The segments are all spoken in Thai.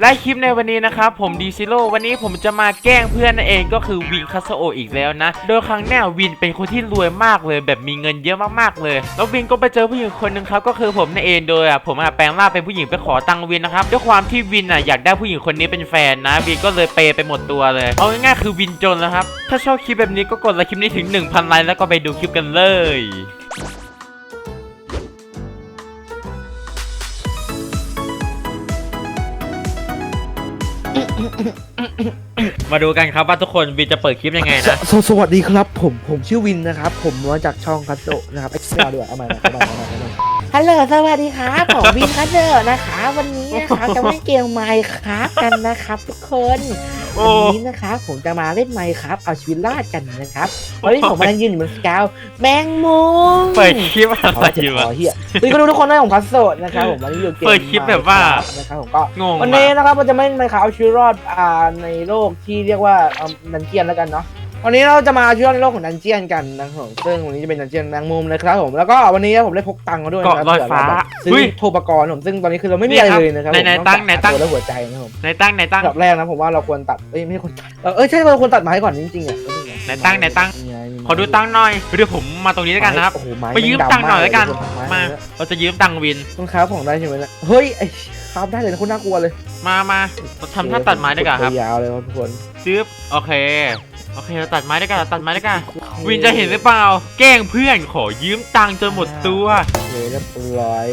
และคลิปในวันนี้นะครับผมดีซิโร่วันนี้ผมจะมาแกล้งเพื่อนนั่นเองก็คือวินคาสโออีกแล้วนะ โดยครั้งเนี้วินเป็นคนที่รวยมากเลย แบบมีเงินเยอะมากๆเลย แล้ววินก็ไปเจอผู้หญิงคนหนึ่งครับก็คือผมนั่นเองโดยอะผมอะแปลงร่างเป็นผู้หญิงไปขอตังค์วินนะครับด้วยความที่วินอะอยากได้ผู้หญิงคนนี้เป็นแฟนนะวินก็เลยเปไปหมดตัวเลยเอาง่ายๆคือวินจนแล้วครับถ้าชอบคลิปแบบนี้ก็กดไลค์คลิปนี้ถึง 1000ไลค์แล้วก็ไปดูคลิปกันเลย มาดูกันครับว่าทุกคนวินจะเปิดคลิปยังไงนะ สสวัสดีครับผมผมชื่อวินนะครับ ผมมาจากช่องคัตโตะนะครับไอ้ไม่เอาดีกว่าเอาใหม่เอาใหม่เอาใหม่เอาใหม่ฮัลโหลสวัสดีครับผมวินคัตโตะนะคะ วันนี้นะคะจะไม่เกมไมค์ครับกันนะครับทุกคนโอ้ วันนี้นะครับผมจะมาเล่นไมค์ครับ เอาชีวิตรอดกันนะครับวันนี้ผมมานั่งยืนอยู่บนสกาวแมงมุมเปิดคลิปอะขอไรจะอยู่ขอวะเฮียเฮ้ยก็ดูทุกคนด้วยผมคัตโตะนะครับผมวันนี้อยู่เกมเปิดคลิปแบบว่านะครับผมก็งงวันอะนี้นะครับเราจะไม่มาข่าวเอาชีวิตรอดอ่าในโลกที่เรียกว่าเอาดันเจียนแล้วกันเนาะ วันนี้เราจะมาเอาชีวิตรอดในโลกของดันเจียนกันนะครับผมซึ่งวันนี้จะเป็นดันเจียนแมงมุมนะครับผมแล้วก็วันนี้ผมได้พกตังค์มาด้วยนะคเกาะรับลอยฟ้าเผื่เรแบบซื้อเฮ้ยโทรปกรณ์ผมซึ่งตอนนี้คือเราไม่มีอะไรเลยนะครับไหนไหนผมตั้งไหนตั้งตัวและหัวใจนะครับผมไหนตั้งไหนตั้ง อันดับแรกนะผมว่าเราควรตัดเอ้ยไม่ใช่ควรตัดเออเอ้ยใช่เราควรตัดไม้ก่อนจริงๆอะไหนตั้งไหนตั้งนี่ไมีไม้ขอดูตั้งหน่อยเดี๋ยวผมมาตรงนี้แล้วกันนะครับ โอ้โหไม้ไปยืมแงดำตังค์หน่อยแล้วกัน มากเลยมาไเลยเราจะยืมตังค์วิน ต้องค้าของได้ใช่ไหมล่ะเฮ้ยไอ้ครับได้เลยนะคุณน่ากลัวเลยมามาเราทำท่าตัดไม้ด้วยกันครับยาวเลยครับทุกคน ซื้อโอเค โอเคเราตัดไม้ด้วยกันเราตัดไม้ด้วยกันวินจะเห็นหรือเปล่า แกล้งเพื่อนขอยืมตังค์จนหมดตัวโอเคเรียบร้อย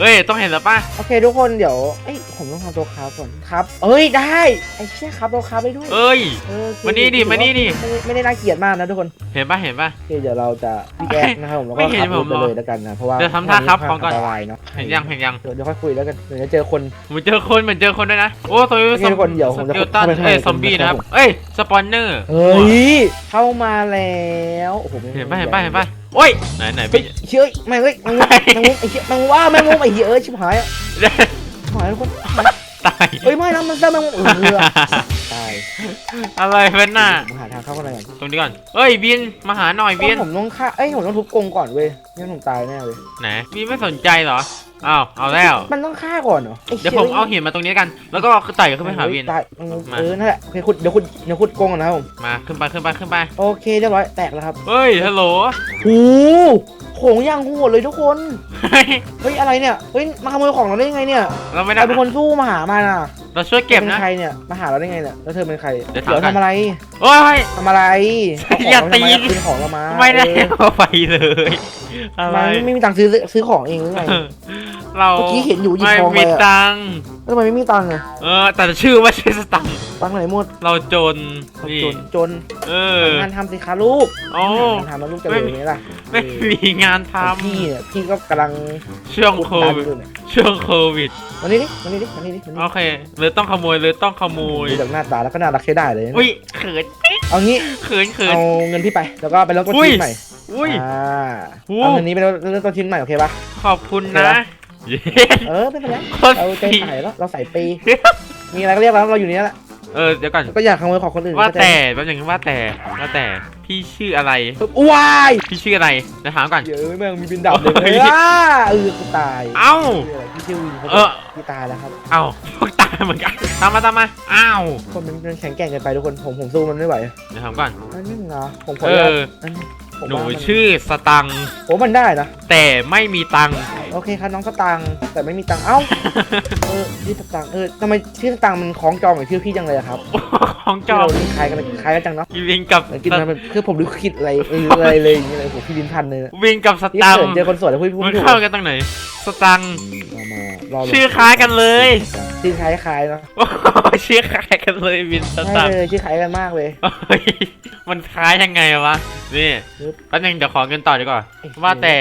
เอ้ย ต้องเห็นแล้วป่ะ โอเคทุกคนเดี๋ยวเอ้ยผมต้องทำตัวคราฟก่อนครับเอ้ยได้ไอ้เชี่ยครับเราคราฟได้ด้วยเอ้ย เออคือมานี่ดิถือว่มานี่ดิ ไม่ได้ไม่ได้น่าเกลียดมากนะทุกคนเห็นป่ะเห็นป่ะ โอเคเดี๋ยวเราจะพี่แกนะครับผมแล้วไม่ก็เห็นขับรถผมไปหรอเลยแล้วกันนะเพราะว่าเดี๋ยวทำท่าครับพร้อมก่อนอันตรายเนาะเห็นยังเห็นยังเดี๋ยวเดี๋ยวค่อยคุยแล้วกันเดี๋ยวจะเจอคน เหมือนเจอคนเหมือนเจอคนด้วยนะ โอ้ตัวนี้โอเคทุกคนเดี๋ยวผมจะสเกลตันเข้าไปข้างในเอ้ยกันซอมบี้นะนะคครัรับบเอ้ย สปอนเนอร์ เฮ้ยเข้ามาแล้วโอ้โหเห็นป่ะเห็นป่ะเห็นป่ะ โอ้ยไหนไหนเฮ้ยพี่เชื่อแม่งเอ้ยแมงมุมแมงมุมไอ้เชี่ยแมงมุมว่าแมงมุมไอ้เหี้ยเอ้ยชิบหายอะชิบหายทุกคนตายเฮ้ยไม่นะมันเจอแมงมุมเออตายอะไรเป็นน่ะผมหาทางเข้าข้างในก่อนตรงนี้ก่อนเอ้ยบินมาหาหน่อยบินผมต้องฆ่าเอ้ยผมต้องทุบกรงก่อนเว้ยไม่งั้นผมตายแน่เลยไหนบินไม่สนใจเหรอ อ้าว เอาแล้ว มันต้องฆ่าก่อนเหรอไอ้เดี๋ยวชี่ผมเอาหินมาตรงนี้กัน แล้วก็ไต่ขึ้นไปหาวิน ตายมา เออนั่นแหละโอเคขุดเดี๋ยวขุดเดี๋ยวขุดกรงก่อนนะครับผมมาขึ้นไปขึ้นไปขึ้นไป โอเคเรียบร้อยแตกแล้วครับเฮ้ย ฮัลโหลโอ้โหของอย่างโหดเลยทุกคนเฮ้ยเฮ้ยอะไรเนี่ยเฮ้ยมาขโมยของเราได้ยังไงเนี่ยเราไม่ใคได้รเป็นคนสู้มาหามาน่ะ เราช่วยเก็บธอนะเป็นใครเนี่ยมาหาเราได้ไงเนี่ยแล้วเธอเป็นใครเดี๋ยวถามก่อนทำอะไรโอ้ย ทำอะไรอย่าตีเขของเรทำไมคืนของเรามาไม่ได้เออเอาไปเลยอะไรไม่ไม่มีตังค์ซื้อซื้อของเองหรือไง เราเมื่อกี้เห็นอยู่หยิบไม่ทองไปมีอะ ตังค์แล้วทำไมไม่มีตังค์อะเออ แต่ชื่อว่าชื่อสตังค์ตังค์ไหนหมดเราจนนี่จนจนเออ งานทำสิคะลูกโอ้ งานทำแล้วลูกจะเลยไหมล่ะ ไม่มีงานทพี่เนี่ยพี่ก็กำลังำช่วงโคดันวิดอยู่เนี่ยช่วงโควิด วันนี้ดิวันนี้ดิวันนี้ดิวันนี้โอเคเลยต้องขโมยเลยต้องขโมยดูจากหน้าตาแล้วก็น่ารักใช้ได้เลยนะอุ้ยเขินเอางี้เขินเขิน เอาเงินพี่ไปแล้วก็ไปเริ่มต้นอุ้ยชีวิตใหม่อุ้ย อ่าโอ้ เอาเงินนี้ไปเริ่มต้นชีวิตใหม่โอเคปะขอบคุณเดี๋ยวนะนะ เย้ เออไม่เป็นไรโคตร เราใจดีใส่แล้วเราใส่ปีมีอะไรก็เรียกแล้วเราอยู่นี่แหละเออเดี๋ยวก่อน ก็อยากขโมยของคนอื่นว่าเข้ใจแต่แป๊บนึงว่าแต่ว่าแต่ พี่ชื่ออะไรว้ายพี่ชื่ออะไรเดี๋ยวถามก่อนเดี๋ยวแม่งมีบินดับเลยเฮ้ยเอ้าเออกูตายเอ้าชื่ออะไรพี่ชื่อวินเขาเออ พี่ตายแล้วครับ เอ้าพวกตายเหมือนกันตามมาตามมาอ้าวคนมันมันแข็งแกร่งเกินไปทุกคน ผมผมสู้มันไม่ไหวเดี๋ยวถามก่อน อันนี้เหรอผมขอเออนุญาตออันนี้ผมหนูว่ามัชื่อสตังค์โอ้มันได้นะแต่ไม่มีตังค์ โอเคครับน้องสตางค์แต่ไม่มีตังค์เอ้า เออชื่อสตางค์เออทำไมชื่อสตางค์มันคล้องจองกับชื่อพี่จังเลยอะครับของจชื่ออมเรานี่คล้ายกันคล้ายกันจังเนาะวินกับเหมือนกินมันเป็นคือผมดูคิดอะไรเอออะไรเลยอย่างเงี้ยเลยผมพี่ลิ้นพันเลยนะวินกับสพี่ตังเขินค์เจอคนสวยแล้วพูดพูดมันไม่ถูกเข้ากันตรงไหน สตังค์มามารอลงชื่อคล้ายกันเลยชื่อคล้ายคล้ายๆเนาะโอ้โหชื่อคล้ายกันเลยวินสใช่ตังค์เลยชื่อคล้ายกันมากเลย เฮ้ยมันคล้ายยังไงวะนี่ปึ๊บ แป๊บนึงเดี๋ยวขอเงินต่อดีกว่าเอ้ยว่าแต่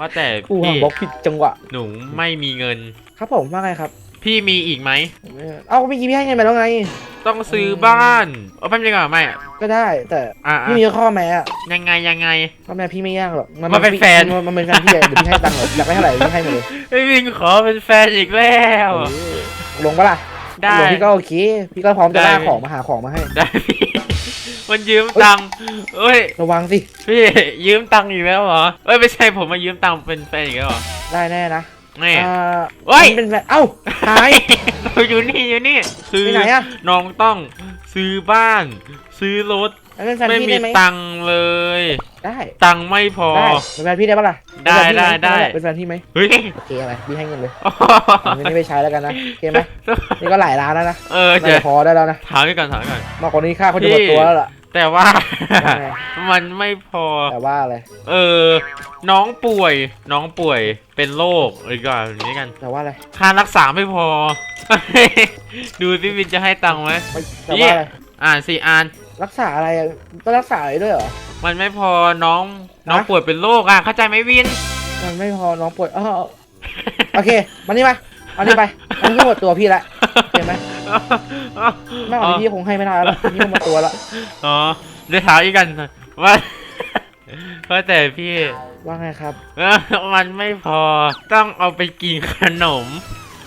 ว่าแต่กูหัพี่งบล็อกผิดจังหวะหนูไม่มีเงิน ครับผมว่าไงครับพี่มีอีกไหมผมไม่เอ้าเมื่อกี้พี่ให้เงินไปแล้วไง ต้องซื้อบ้านเอาแป๊บนึงก่อนไม่อะก็ได้ แต่อะพี่อะมีข้อแม้อะยังไงยังไง ข้อแม้พี่ไม่ยากหรอกมันเป็นแฟน มันมันเป็นแฟนพี่อะเดี๋ยวพี่ให้ตังค์หรอกอยากได้เท่าไหร่พี่ให้หมดเลยไอ้วินขอเป็นแฟนอีกแล้วเออลงปะล่ะได้ ลงพี่ก็โอเคพี่ก็พร้อมจะได้ ล่าของมาหาของมาให้ ได้พี่ มันยืมตังค์เอ้ย ระวังสิ พี่ยืมตังค์อีกแล้วเหรอเอ้ยไม่ใช่ผมมายืมตังค์เป็นแฟนอีกแล้วเหรอได้แน่นะนี่ อ่าเฮ้ย มันเป็นแบบเอ้าหาย อยู่นี่อยู่นี่คือไปไหนอะ น้องต้องซื้อบ้าน ซื้อรถแล้วเป็นแฟนไม่พี่มีได้ไหมตังค์เลย ได้ตังค์ไม่พอ ได้เป็นแฟนพี่ได้ปะล่ะได้เป็นแฟนพี่หมได้ได้เป็นแฟนพี่ไหมเฮ้ยโอเคอะไรพี่ให้เงินเลยเอาเงินนี้ไปใช้แล้วกันนะโอเคไหมนี่ก็หลายล้านแล้วนะเออน่าเดี๋ยวจะพอได้แล้วนะถามกันก่อนถามก่อนมากกว่านี้ค่าเขาจะหมดตัวแล้วล่ะ แต่ว่าว่าไงมันไม่พอ แต่ว่าอะไร เออ น้องป่วย น้องป่วยเป็นโรคอะไรก่อนอย่างนี้กัน แต่ว่าอะไร ค่ารักษาไม่พอ ดูสิวินจะให้ตังค์ไหมไม่แต่ว่าอะไรอ่านสิอ่าน รักษาอะไรอะต้องรักษาอะไรด้วยเหรอ มันไม่พอน้องน้องฮะป่วยเป็นโรคอะเข้าใจไหมวิน มันไม่พอน้องป่วยอ๋อโอเคมานี่มาเอานี่ไปอันนี้ก็หมดตัวพี่ละเห็นไหม ไม่เอาพี่คงให้ไม่ได้แล้วนี่ก็หมดตัวละอ๋อเดี๋ยวถามอีกกันว่าว่าแต่พี่ว่าไงครับเออมันไม่พอต้องเอาไปกินขนม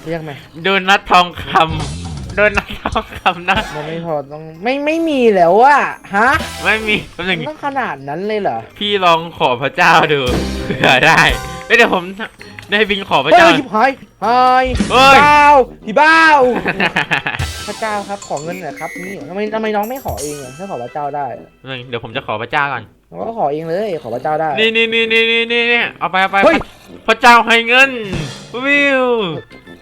เรียกไหมโดนัททองคำโดนัททองคำนะมันไม่พอต้องไม่ไม่มีแล้วอะฮะไม่มีแป๊บหนึงต้องขนาดนั้นเลยเหรอพี่ลองขอพระเจ้าดูเผื่อได้ เอ้ยเดี๋ยวผมได้บินขอพระเฮ้เจ้ายชิบหายหายเฮ้ย บ้าพี่บ้าวพระเจ้าครับขอเงินหน่อยครับนี่ทำไมทำไมน้องไม่ขอเองอะถ้าขอพระเจ้าได้หนึ่งเดี๋ยวผมจะขอพระเจ้าก่อน น้องก็ขอเองเลยขอพระเจ้าได้นี่นี่นี่นี่นี่นี่นี่เอาไปเอาไปเฮ้ย พระเจ้าให้เงินวิว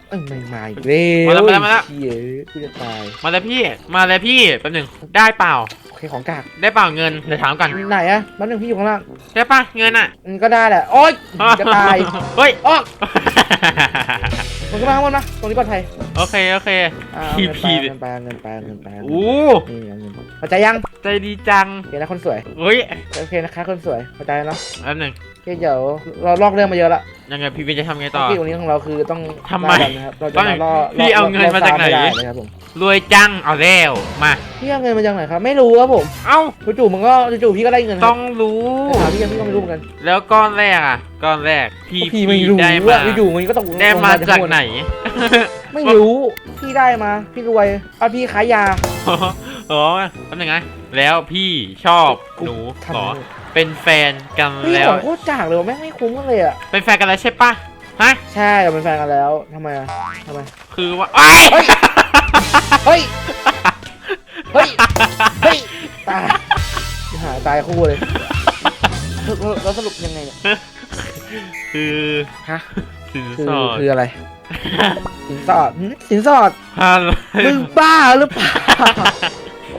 เอ้ยไม่มาอีกแล้วมาแล้วมาแล้วมาแล้ว เหี้ยกูจะตายมาเลยพี่ มาเลยพี่แป๊บหนึงได้เปล่าโอ เคของกากได้เปล่าเงินเดี๋ยวถามก่อนไหนอะแป๊บนึงพี่อยู่ข้างล่างได้ป่ะเงินอะมันก็ได้แหละโอ๊ยจะตายเฮ้ยออกมันก็มาข้างบนนะตรงนี้ปลอดภัยโอเค โอเค อ่าเอาพี่เงินพี่ไปเงินไปเงินไปเงินไปเงินไปโอ้นี่เอาเงินเข้าใจยังใจดีจังโอเคนะคนสวยเฮ้ยโอเคนะคะคนสวยเข้าใจเนาะแป๊บหนึงโอเคเดี๋ยวเราลอกเรื่องมาเยอะละยังไงพี่วินจะทำไงต่อ ที่ตรงนี้ของเราคือต้องทำไมล่ากันนะครับเราจะต้องมาล่อพี่เอาเงินมาจากไหน ล่ฟร์ม่ด้นะครับผมรวยจังเอาแล้วมาพี่เอาเงินมาจากไหนครับไม่รู้ครับผมเอ้าจู่ๆมันก็จู่ๆพี่ก็ได้เงินคต้รัอบงรู้ถามพี่ยังพี่ก็ไม่รู้เหมือนกันแล้วก้อนแรกอะ ก้อนแรกพี่พี่ไม่รู้ได้มาว่าอยู่ๆมันก็ต้องได้มาจากไหน ไม่รู้พี่ได้มา พี่รวยเอาพี่ขายยาอ๋อแป๊บนึงนะแล้วพี่ชอบหนูทำเหรอไมเป็นแฟนกันพี่แล้ขวองโคตรจากเลยว่ะแม่งไม่คุ้มกันเลยอะเป็นแฟนกันแล้วใช่ปะฮะใช่เราเป็นแฟนกันแล้วทำไมอะทำไมคือว่าไอ้ยเฮ้ยเฮ้ยเฮ้ยตายหาตายคู่เลยแล้วแล้วสรุปยังไงเนี่ย คือฮะสินคือสอดคืออะไร สินสอดหึสินสอดฮัลโหลมึงบ้าหรือเปล่า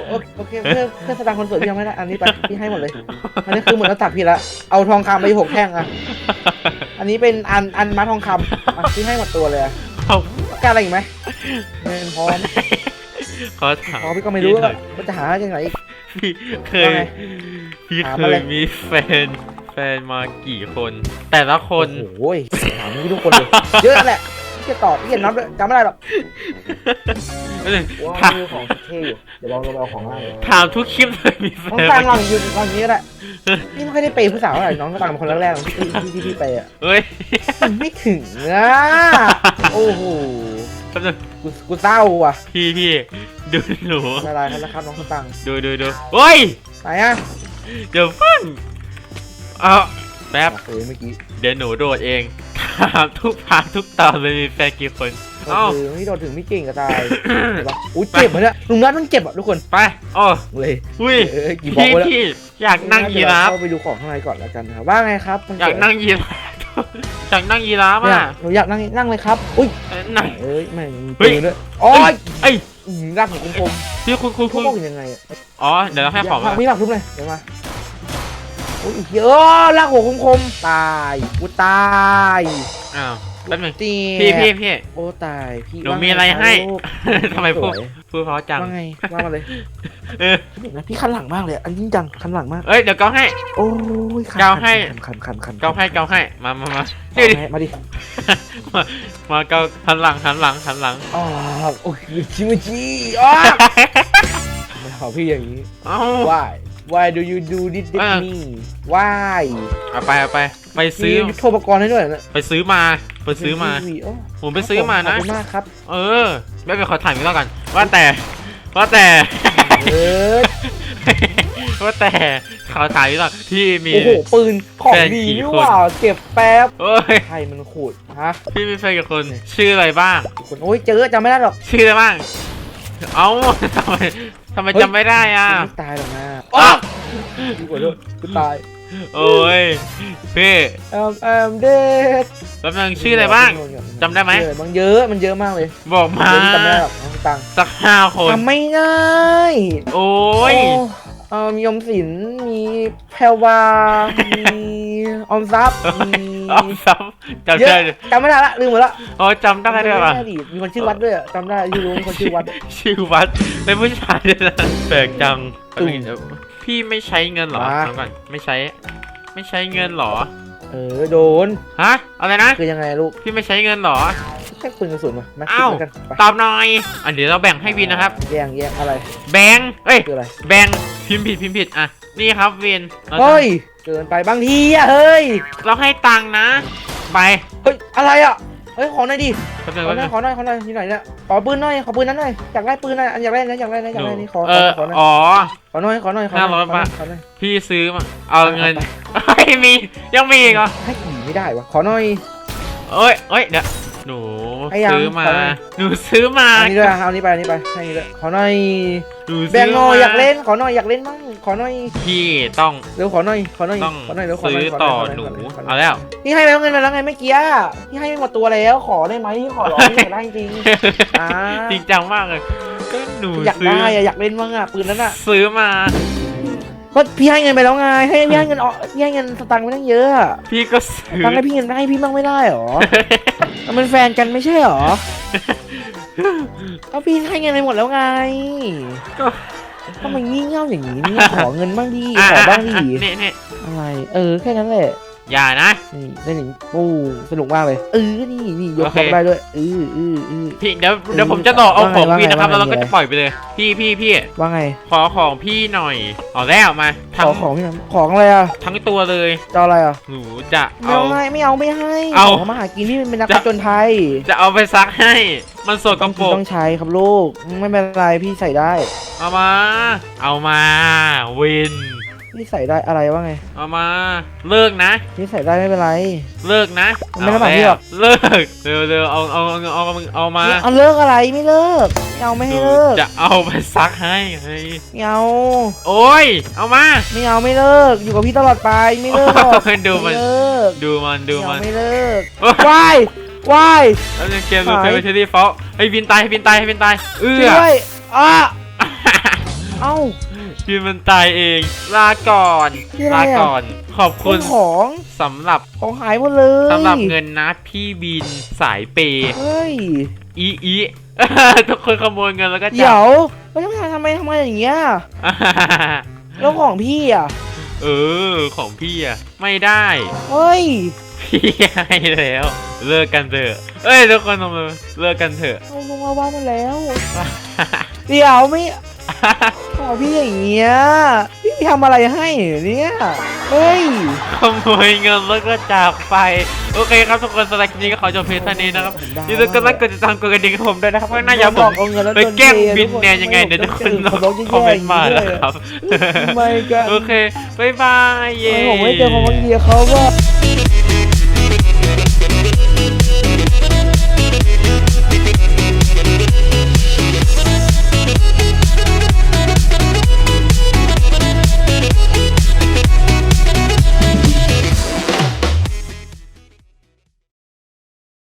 โอโอเคเพื่อเพื่อแสดงคนสวยพี่ยังไม่ได้อันนี้ไปพี่ให้หมดเลย อันนี้คือเหมือนเราตักพี่ละเอาทองคำไปหกแท่งอะอันนี้เป็นอันอันมัดทองคำอะพี่ให้หมดตัวเลยอะเขาต้องการอะไรอีกไหมเงินพร้อมเขาถามพอพี่ก็ไม่รู้ว่ามันจะหาจากไหนอีก พี่เคยว่าไงพี่ถามเคมาเลยยมีแฟน แฟนมากี่คน แต่ละคน โอ้ยถามพี่ทุกคนเลย เยอะแหละพี่จะตอบพี่จะนับด้วยจำไม่ได้หรอกว่าถามมีของเท่อยู่เดี๋ยวลองเราไปเอาของล่างเลยถามทุกคลิปเลยมีแฟน้องนตามหลัมางอยู่ตอนนี้ก็ได้พี่ไม่ค่อยได้เปย์ผู้สาวเท่าไหร่น้องก็ตามเป็นคนแรกๆที่ที่ที่พี่ไปอะเฮ้ยมันไม่ถึงอะโอ้โหแป๊บนึงกูกูเศร้าว่ะพี่พี่ดูหนูละลายกันนะครับน้องคนตังดูดูดูเฮ้ยไหนอะเดี๋ยวพึ่ง เอาแป๊บเออเมื่อกี้เดี๋ยวหนูโดดเองถามทุกพาร์ททุกตอนเลยมีแฟนกี่คนเอ้าเออไม่โดนถึงไม่เก่งก็ตายเห็นปะอุ้ยเจ็บเหมือนเนี่ยลุงนัทมันเจ็บอะทุกคนไปโอ้เลยอุ้ยเออกี่บอกพี่ไว้แล้วพี่อยากนั่งยีราฟเข้าไปดูของข้างในก่อนแล้วกันนะครับว่าไงครับคนสวอยากนั่งยีราฟอยากนั่งยีราฟเนี่ยอะหนูอยากนั่งนั่งเลยครับ อุ้ยไหน เอ้ยแม่งเฮ้ปืย นด้วยโอ้ยเอ้ยอื้อหือรากของคมพี่คุณคุณๆคุเขาณบอกยังไงอะอ๋อเดี๋ยวเราให้ของผัมากมีผักทุบเลยเดี๋ยวมา โอ้ยเยอะรากหัวคมๆตายกูตายอ้าวแป๊บหนึงตีพี่พี่พี่โอ้ตายพี่หนูว่าไงมีอะไรให้ลูกทำไมพูดสวยพูดเพราะจังว่าไงว่ามาเลยเออเดี๋ยวนะพี่คันหลังมากเลยอันจริงจังคันหลังมากเอ้ยเดี๋ยวเกาให้ โอ้ยคันเกาให้คันคันคันคันเกาให้เกาให้มามามาเกาเดี๋ยวดิให้มาดิมามาเกาหันหลังหันหลังหันหลังอ๋อโอ้ยชิมิจิอ๋อไม่เอาพี่อย่างนี้เอ้า why why do you do this with อะ me why เอาไปเอาไป ไปซื้อ มียุทโธปกรณ์ให้ด้วยนะไปซื้อมา ไปซื้อมา โอ้ผมไปซื้อมาขนะอบคุณมากครับ เออไม่เป็นขอถ่ายมิแล้วกัน ว่าแต่ ว่าแต่ เออ ว่าแต่ข่าวถามนิดหน่อยพี่มี โอ้โห ปืนของแฟนดีกี่นี่คนหว่าเก็บแป๊บโอ้ย ใครมันขูดฮะพี่มีแฟนกับคน ชื่ออะไรบ้าง คนโอ้ยเจอจำไม่ได้หรอก ชื่ออะไรบ้าง เอ้าทำไมทำไมเฮ้ยจำไม่ได้อะไม่ตายหรอกนะอ้าวดีกว่าด้วยกูตายโอ้ยพี่แอมแอมเด็ดแป๊บนึงชื่ออะไรบ้างจำได้ไหมเออมันเยอะมันเยอะมากเลย บอกมาเดี๋ยวนี้จำไม่ได้หรอกน้องตังสักห้าคนจำไม่ได้โอ้ยเออมีออมสินมีแพรวามีออมทรัพย์มี เอาซ้ำจำเยอะได้เลยจำไม่ได้ละลืมหมดละอ๋อจำได้ด้วยว่ะ จำไม่ดิมีคนชื่อวัดด้วยอะจำได้ชื่อรู้มีคนชื่อวัด ชื่อวัดเป็นผู้ชายด้วยนะแปลกจังตุ่มเดี๋ยวพี่ไม่ใช้เงินเหรอมา ถามก่อนไม่ใช้ ไม่ใช้เงินเหรอเออโดนฮะอะไรนะคือยังไงลูกพี่ไม่ใช้เงินเหรอ แค่ปืนกระสุนมามาอ้าว คิดกันไปตอบหน่อยอะเดี๋ยวเราแบ่งให้วินนะครับ แย่งแย่งอะไรแบงค์เอ้ยคืออะไรแบงค์พิมพ์ผิดพิมพ์ผิดอะนี่ครับวินเราจะเฮ้ย เกินไปบางทีอะเฮ้ย เราให้ตังค์นะ ไปเฮ้ย อะไรอะเฮ้ย ขอหน่อยดิ แป๊บนึงขอแป๊บหน่นึอย งขอหน่อย ขอหน่อยที่ไหนเนี่ยขอปืนหน่อย ขอปืนนั้นหน่อย อยากได้ปืนหน่อยอันอยากได้นะอยากได้นะอยากได้นี่ ขอ เอขออ ขอหน่อย อ๋อ ขอหน่อย ขอหน่อย ขอหน่อยห้าร้อยขอหน่อยบาท ขอหน่อย พี่ซื้อมา เอาเงินเฮ้ยมี ยังมีอีกเหรอให้ขี่ไม่ได้วะขอหน่อย เอ้ยเอ้ย เดี๋ยว หนูให้ยังซื้อมา ขอหน่อย หนูซื้อมา เอานี้ด้วยเอานี้ไปเอานี้ไปให้นี้ด้วยขอหน่อย หนูแบซื้งค์หน่อยอยากเล่นขอหน่อยอยากเล่นมั่งขอหน่อยพี่ต้องเร็วขอหน่อยขอหน่อยต้องขอหน่อยเร็วขอหน่ซื้อยอขอต่อหน่อยหนูขอหน่อยขอหน่อยเอาแล้วพี่ให้ไปแล้วเงินไปแล้วไงเมื่อกี้พี่ให้ไปหมดตัวแล้วขอได้ไหมขอร้องอยากได้จริงอ่าจริงจังมากเลยก็หนูอยากซื้อได้อะอยากเล่นมั่งอะปืนนั้นอะซื้อมา ก็พี่ให้เงินไปแล้วไงให้พี่ให้เงินออกพี่ให้เงินสตังค์ไปตั้งเยอะอะพี่ก็ซื้อ ตังค์ให้พี่เงินให้พี่บ้างไม่ได้หรอ เราเป็นแฟนกันไม่ใช่หรอก็พี่ให้เงินไปหมดแล้วไงก็ ทำไมงี่เง่าอย่างนี้เนี่ยขอเงินบ้างดีอะขอบ้างดีนี่นี่อะไร เออแค่นั้นแหละ อย่านะ นี่เล่นอย่างนี้โอ้สนุกมากเลยเออนี่นี่ยกโอเค ของได้ด้วยเออเออเออ พี่เดี๋ยวเดี๋ยวผมจะต่อเอาของว่าไงพี่นะครับว่าแล้วไงเราก็ว่าไง จะปล่อยไปเลย พี่พี่พี่ว่าไงขอของพี่หน่อยเอาแล้วมาขทั้งอของพี่หน่อยของอะไรอะทั้งตัวเลยจะเอาอะไรอะหนูจะไม่เอา เอาให้ไม่เอาไม่ให้เอาขมาหากินพี่เป็นนักจะ ผจญภัยจะเอาไปซักให้ มันสดกระโปรต้กองใช้ครับลูกไม่เป็นไรพี่ใส่ได้เอามา เอามาวิน พี่ใส่ได้อะไรว่าไงเอามา เลิกนะพี่ใส่ได้ไม่เป็นไร เลิกนะไม่ลำบากพี่หรอก เลิกเร็วเร็วเอาเอาเอาเอาเอาเอามาเอาเลิกอะไรไม่เลิกไม่เอาไม่หให้นูเลิกจะเอาไปซักให้ไงไม่เอาโอ้ยเอามาไม่เอาไม่เลิก อยู่กับพี่ตลอดไปไม่เลิกดูมันไเลิกดูมันดูไม่มัเอานไม่เลิกโอ้ยวายวายแล้วเกมดูหายเฟเวอร์เทอรี่ฟอลให้วินตายให้วินตายให้วินตายเอื้อช่วยอะเอ้า วินมันตายเอง ลาก่อน คืออะไรลาอะก่อน ขอบคุคุณณของสำหรับของหายหมดเลยสำหรับเงินนะพี่บินสายเปย์เฮ้ยอีอี ทุกคนขโมยเงินแล้วก็จัเดี๋ยวแล้วทำไมทำไมทำไมอย่างเงี้ยแล้วของพี่อะเออ ของพี่อะไม่ได้ เฮ้ยพี่ให้แล้ว เลิกกันเถอะเอ้ยทุกคนทำไมเลิกกันเถอะ เอาลงมาว่ามาแล้ว เดี๋ยวไม่ข องพี่อย่างเงี้ย พี่ทำอะไรให้เนี่ยเฮ้ย ขโมยเงินแล้วก็จากไป โอเคครับทุกคนสำหรับคลิปนี้ก็ขอจบเพียงเท่านี้นะครับอย่าลืมกดไลค์กดติดตามกดกระดิ่งให้ผมด้วยนะครับเพราะหน้าอยากผมเอาเงินแล้วไปแกล้งบินแนนยังไงเดี๋ยวทุกคนคอมเมนต์มาแล้วครับไม่กันโอเคบ๊ายบายเย้ผมไม่เจอของบางทีเขาก็